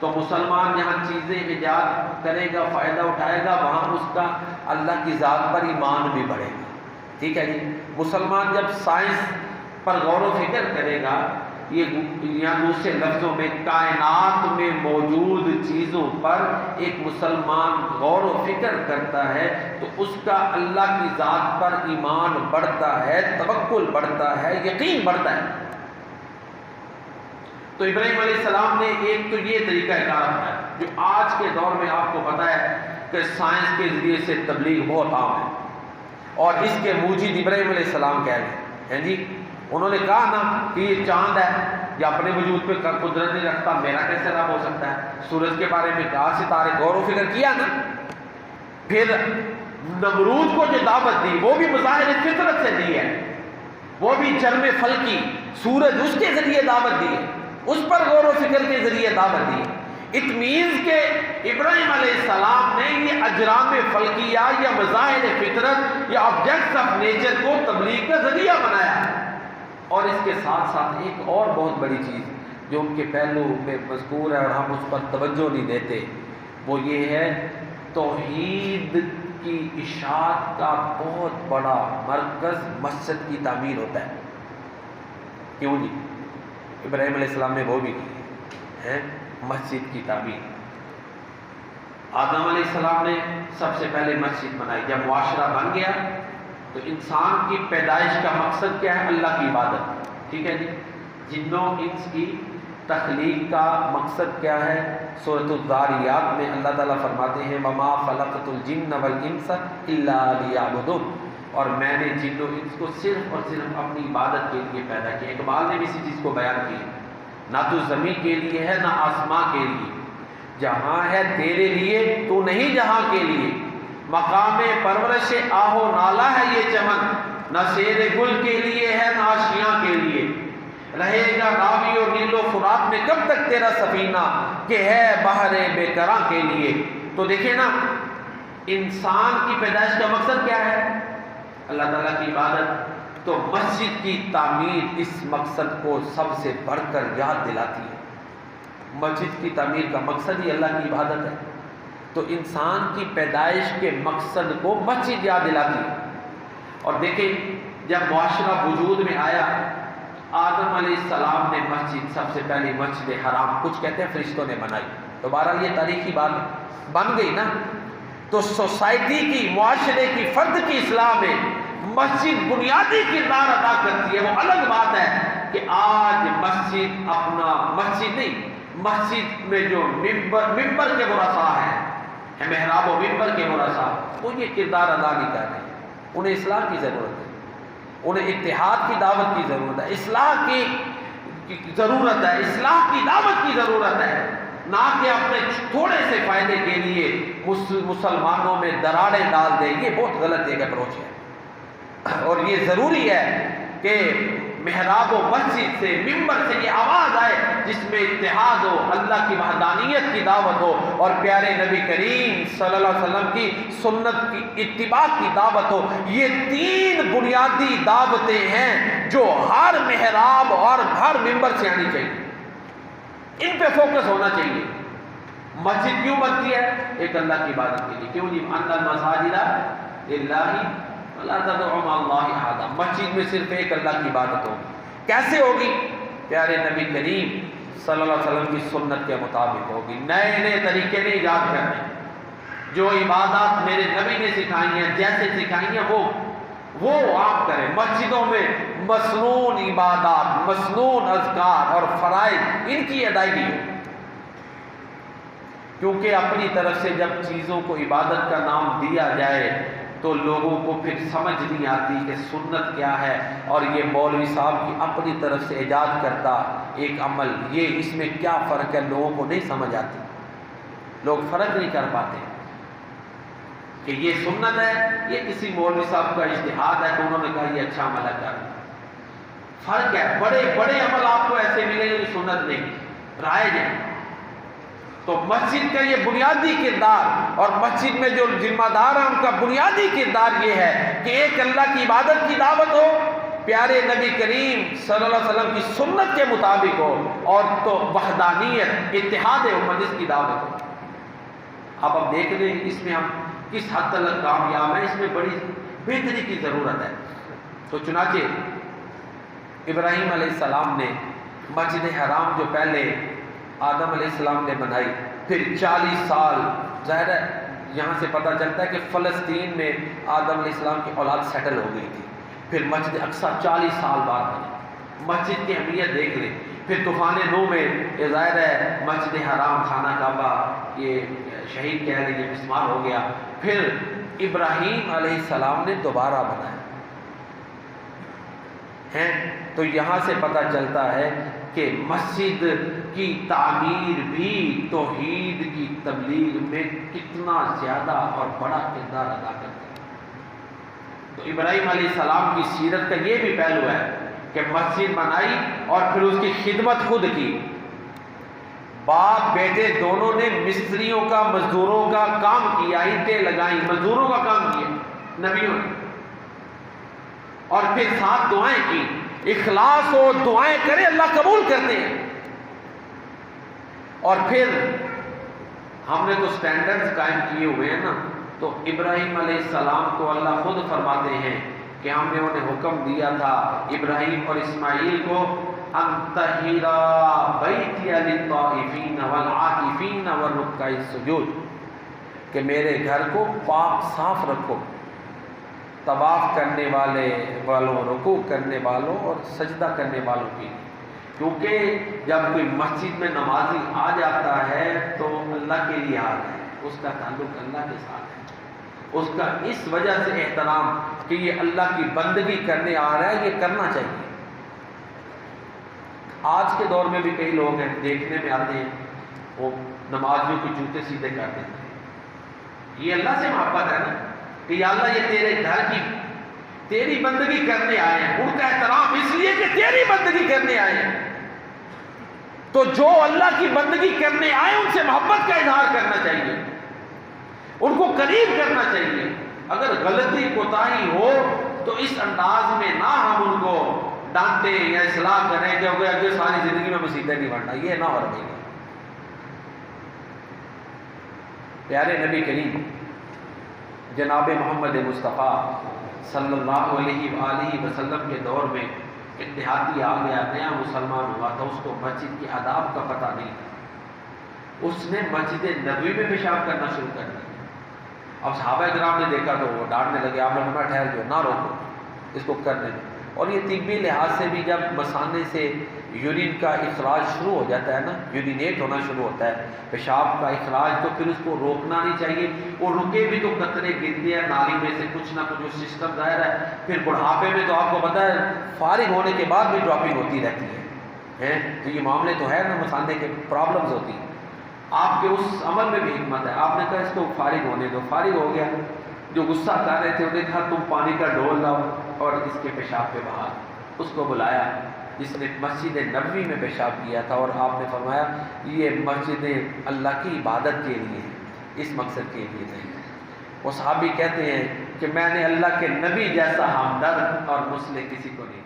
تو مسلمان جہاں چیزیں ایجاد کرے گا، فائدہ اٹھائے گا، وہاں اس کا اللہ کی ذات پر ایمان بھی بڑھے گا۔ ٹھیک ہے جی؟ مسلمان جب سائنس پر غور و فکر کرے گا، یہ یا دوسرے لفظوں میں کائنات میں موجود چیزوں پر ایک مسلمان غور و فکر کرتا ہے، تو اس کا اللہ کی ذات پر ایمان بڑھتا ہے، توکل بڑھتا ہے، یقین بڑھتا ہے۔ تو ابراہیم علیہ السلام نے ایک تو یہ طریقہ کار ہے جو آج کے دور میں آپ کو پتا ہے کہ سائنس کے ذریعے سے تبلیغ بہت عام ہے اور اس کے موجود ابراہیم علیہ السلام کہہ ہیں۔ جی؟ انہوں نے کہا نا کہ یہ چاند ہے یا اپنے وجود پہ قدرت نہیں رکھتا، میرا کیسے رب ہو سکتا ہے؟ سورج کے بارے میں کہا، ستارے غور و فکر کیا نا؟ پھر نمرود کو جو دعوت دی، وہ بھی مظاہر فطرت سے دی ہے۔ وہ بھی چرم فلکی، سورج اس کے ذریعے دعوت دی ہے۔ اس پر غور و فکر کے ذریعے دعوت دی۔ اٹ مینز کہ ابراہیم علیہ السلام نے یہ اجرام فلکیہ یا مظاہر فطرت یا آبجیکٹس آف نیچر کو تبلیغ کا ذریعہ بنایا۔ اور اس کے ساتھ ساتھ ایک اور بہت بڑی چیز جو ان کے پہلو میں مذکور ہے اور ہم اس پر توجہ نہیں دیتے، وہ یہ ہے توحید کی اشاعت کا بہت بڑا مرکز مسجد کی تعمیر ہوتا ہے۔ کیوں جی ابراہیم علیہ السلام نے وہ بھی کی ہے مسجد کی تعمیر۔ آدم علیہ السلام نے سب سے پہلے مسجد بنائی، جب معاشرہ بن گیا تو انسان کی پیدائش کا مقصد کیا ہے؟ اللہ کی عبادت۔ ٹھیک ہے جی؟ جنوں انس کی تخلیق کا مقصد کیا ہے؟ صورت الزاریات میں اللہ تعالیٰ فرماتے ہیں مما فلقت الجن والانس الا لیعبدون اور میں نے جن و انس کو صرف اور صرف اپنی عبادت کے لیے پیدا کیا۔ اقبال نے بھی اسی چیز کو بیان کی۔ نہ تو زمین کے لیے ہے، نہ آسماں کے لیے۔ جہاں ہے تیرے لیے، تو نہیں جہاں کے لیے۔ مقام پرورش آہو نالا ہے یہ چمن۔ نہ شیر گل کے لیے ہے، نہ آشیاں کے لیے۔ رہے گا راوی اور نیل و فرات میں کب تک تیرا سفینہ؟ کہ ہے بہر بے کراں کے لیے۔ تو دیکھیں نا، انسان کی پیدائش کا مقصد کیا ہے؟ اللہ تعالیٰ کی عبادت تو مسجد کی تعمیر اس مقصد کو سب سے بڑھ کر یاد دلاتی ہے۔ مسجد کی تعمیر کا مقصد ہی اللہ کی عبادت ہے۔ تو انسان کی پیدائش کے مقصد کو مسجد یاد دلاتی ہے۔ اور دیکھیں، جب معاشرہ وجود میں آیا، آدم علیہ السلام نے مسجد، سب سے پہلی مسجد حرام، کچھ کہتے ہیں، فرشتوں نے بنائی۔ تو بہرحال یہ تاریخی بات بن گئی نا؟ تو سوسائٹی کی، معاشرے کی، فرد کی اصلاح میں مسجد بنیادی کردار ادا کرتی ہے۔ وہ الگ بات ہے کہ آج مسجد اپنا مسجد نہیں، مسجد میں جو ممبر ممبر کے مراسا ہے محراب و ممبر کے مراسا وہ یہ کردار ادا نہیں کر رہے۔ انہیں اصلاح کی ضرورت ہے، انہیں اتحاد کی دعوت کی ضرورت ہے، اصلاح کی ضرورت ہے، اصلاح کی دعوت کی ضرورت ہے۔ نہ کہ اپنے تھوڑے سے فائدے کے لیے مسلمانوں میں دراڑیں ڈال دے یہ بہت غلط ایک اپروچ ہے۔ اور یہ ضروری ہے کہ محراب و مسجد سے، ممبر سے یہ آواز آئے جس میں اتحاد ہو، اللہ کی وحدانیت کی دعوت ہو اور پیارے نبی کریم صلی اللہ علیہ وسلم کی سنت کی اتباع کی دعوت ہو۔ یہ تین بنیادی دعوتیں ہیں جو ہر محراب اور ہر ممبر سے آنی چاہیے۔ ان پہ فوکس ہونا چاہیے۔ مسجد کیوں بنتی ہے؟ ایک اللہ کی عبادت کے لیے۔ کیوں نہیں؟ ان المساجد اللہ اللہ مسجد میں صرف ایک اللہ کی عبادت ہوگی۔ کیسے ہوگی؟ پیارے نبی کریم صلی اللہ علیہ وسلم کی سنت کے مطابق ہوگی۔ نئے نئے طریقے نہیں ایجاد کرنے۔ جو عبادات میرے نبی نے سکھائی ہیں، جیسے سکھائی ہیں، وہ وہ آپ کریں۔ مسجدوں میں مصنون عبادات مصنون اذکار اور فرائض، ان کی ادائیگی ہو۔ کیونکہ اپنی طرف سے جب چیزوں کو عبادت کا نام دیا جائے، تو لوگوں کو پھر سمجھ نہیں آتی کہ سنت کیا ہے۔ اور یہ مولوی صاحب کی اپنی طرف سے ایجاد کرتا ایک عمل، یہ اس میں کیا فرق ہے؟ لوگوں کو نہیں سمجھ آتی۔ لوگ فرق نہیں کر پاتے۔ کہ یہ سنت ہے، یہ کسی مولوی صاحب کا اشتہاد ہے کہ انہوں نے کہا یہ اچھا عمل ہے کر۔ فرق ہے، بڑے بڑے عمل آپ کو ایسے ملیں گے سنت نہیں، رائے جائیں تو مسجد کا یہ بنیادی کردار اور مسجد میں جو ذمہ دار ہیں، ان کا بنیادی کردار یہ ہے کہ ایک اللہ کی عبادت کی دعوت ہو، پیارے نبی کریم صلی اللہ علیہ وسلم کی سنت کے مطابق ہو اور تو وحدانیت، اتحاد امت اس کی دعوت ہو۔ اب اب دیکھ لیں اس میں ہم کس حد تک کامیاب ہیں اس میں بڑی بہتری کی ضرورت ہے۔ تو چنانچہ ابراہیم علیہ السلام نے مسجد حرام جو پہلے آدم علیہ السلام نے بنائی، پھر چالیس سال ظاہر ہے، یہاں سے پتہ چلتا ہے کہ فلسطین میں آدم علیہ السلام کی اولاد سیٹل ہو گئی تھی۔ پھر مسجد اکثر چالیس سال بعد بنی۔ مسجد کی اہمیت دیکھ لیں۔ پھر طوفان نو میں یہ ظاہر ہے، مسجد حرام، خانہ کعبہ، یہ شہید کہہ لیجیے مسمار ہو گیا۔ پھر ابراہیم علیہ السلام نے دوبارہ بنایا۔ ہیں؟ تو یہاں سے پتہ چلتا ہے کہ مسجد کی تعمیر بھی توحید کی تبلیغ میں کتنا زیادہ اور بڑا کردار ادا کرتا ہے۔ تو ابراہیم علیہ السلام کی سیرت کا یہ بھی پہلو ہے کہ مسجد بنائی اور پھر اس کی خدمت خود کی۔ باپ بیٹے دونوں نے مستریوں کا، مزدوروں کا کام کیا، اینٹیں لگائیں، مزدوروں کا کام کیا، نبیوں نے۔ اور پھر ساتھ دعائیں کی۔ اخلاص ہو دعائیں کرے اللہ قبول کرتے ہیں۔ اور پھر ہم نے تو سٹینڈرڈز قائم کیے ہوئے ہیں نا۔ تو ابراہیم علیہ السلام کو اللہ خود فرماتے ہیں کہ ہم نے انہیں حکم دیا تھا، ابراہیم اور اسماعیل کو انتہیرا بیتی للطائفین والعاکفین والرکع السجود، کہ میرے گھر کو پاک صاف رکھو، طواف کرنے والے والوں، رکوع کرنے والوں اور سجدہ کرنے والوں کی۔ کیونکہ جب کوئی مسجد میں نمازی آ جاتا ہے تو اللہ کے لیے آ ہے، اس کا تعلق اللہ کے ساتھ ہے۔ اس کا اس وجہ سے احترام کہ یہ اللہ کی بندگی کرنے آ رہا ہے، یہ کرنا چاہیے۔ آج کے دور میں بھی کئی لوگ ہیں، دیکھنے میں آتے ہیں، وہ نمازیوں کو جوتے سیدھے کر دیتے ہیں۔ یہ اللہ سے محبت ہے نا، کہ یا اللہ یہ تیرے گھر کی، تیری بندگی کرنے آئے ہیں۔ ان کا احترام اس لیے کہ تیری بندگی کرنے آئے ہیں۔ تو جو اللہ کی بندگی کرنے آئے، ان سے محبت کا اظہار کرنا چاہیے۔ ان کو قریب کرنا چاہیے۔ اگر غلطی کوتاہی ہو، تو اس انداز میں نہ ہم ان کو ڈانٹے یا اصلاح کریں کہ اگر ساری زندگی میں مسیحتیں نہیں بڑھنا، یہ نہ ہو رہی پیارے نبی کریم، جناب محمد مصطفیٰ صلی اللہ علیہ وآلہ وسلم کے دور میں ایک دیہاتی آ گیا، نیا مسلمان ہوا تھا، اس کو مسجد کی آداب کا پتہ نہیں تھا۔ اس نے مسجد نبوی میں پیشاب کرنا شروع کر دیا۔ اب صحابہ کرام نے دیکھا تو وہ ڈانٹنے لگے، آپ نے ہمیں ٹھہر جو، نہ روکو، اس کو کرنے میں اور یہ طبی لحاظ سے بھی جب مسانے سے یورین کا اخراج شروع ہو جاتا ہے نا، یورینیٹ ہونا شروع ہوتا ہے، پیشاب کا اخراج، تو پھر اس کو روکنا نہیں چاہیے۔ وہ رکے بھی تو قطرے گرتے ہیں، نالی میں سے کچھ نہ کچھ سسٹم ظاہر ہے۔ پھر بڑھاپے میں تو آپ کو پتہ ہے، فارغ ہونے کے بعد بھی ڈراپنگ ہوتی رہتی ہے۔ ہیں؟ تو یہ معاملے تو ہے نا، مسانے کے پرابلمز ہوتی ہیں۔ آپ کے اس عمل میں بھی حکمت ہے۔ آپ نے کہا اس کو فارغ ہونے دو، فارغ ہو گیا۔ جو غصہ کر رہے تھے، انہوں نے کہا تم پانی کا ڈول لاؤ۔ اور اس کے پیشاب پہ بہا اس کو بلایا، جس نے مسجد نبوی میں پیشاب کیا تھا، اور آپ نے فرمایا، یہ مسجد اللہ کی عبادت کے لیے، اس مقصد کے لیے نہیں۔ وہ صحابی کہتے ہیں کہ میں نے اللہ کے نبی جیسا ہمدرد اور مسلح کسی کو نہیں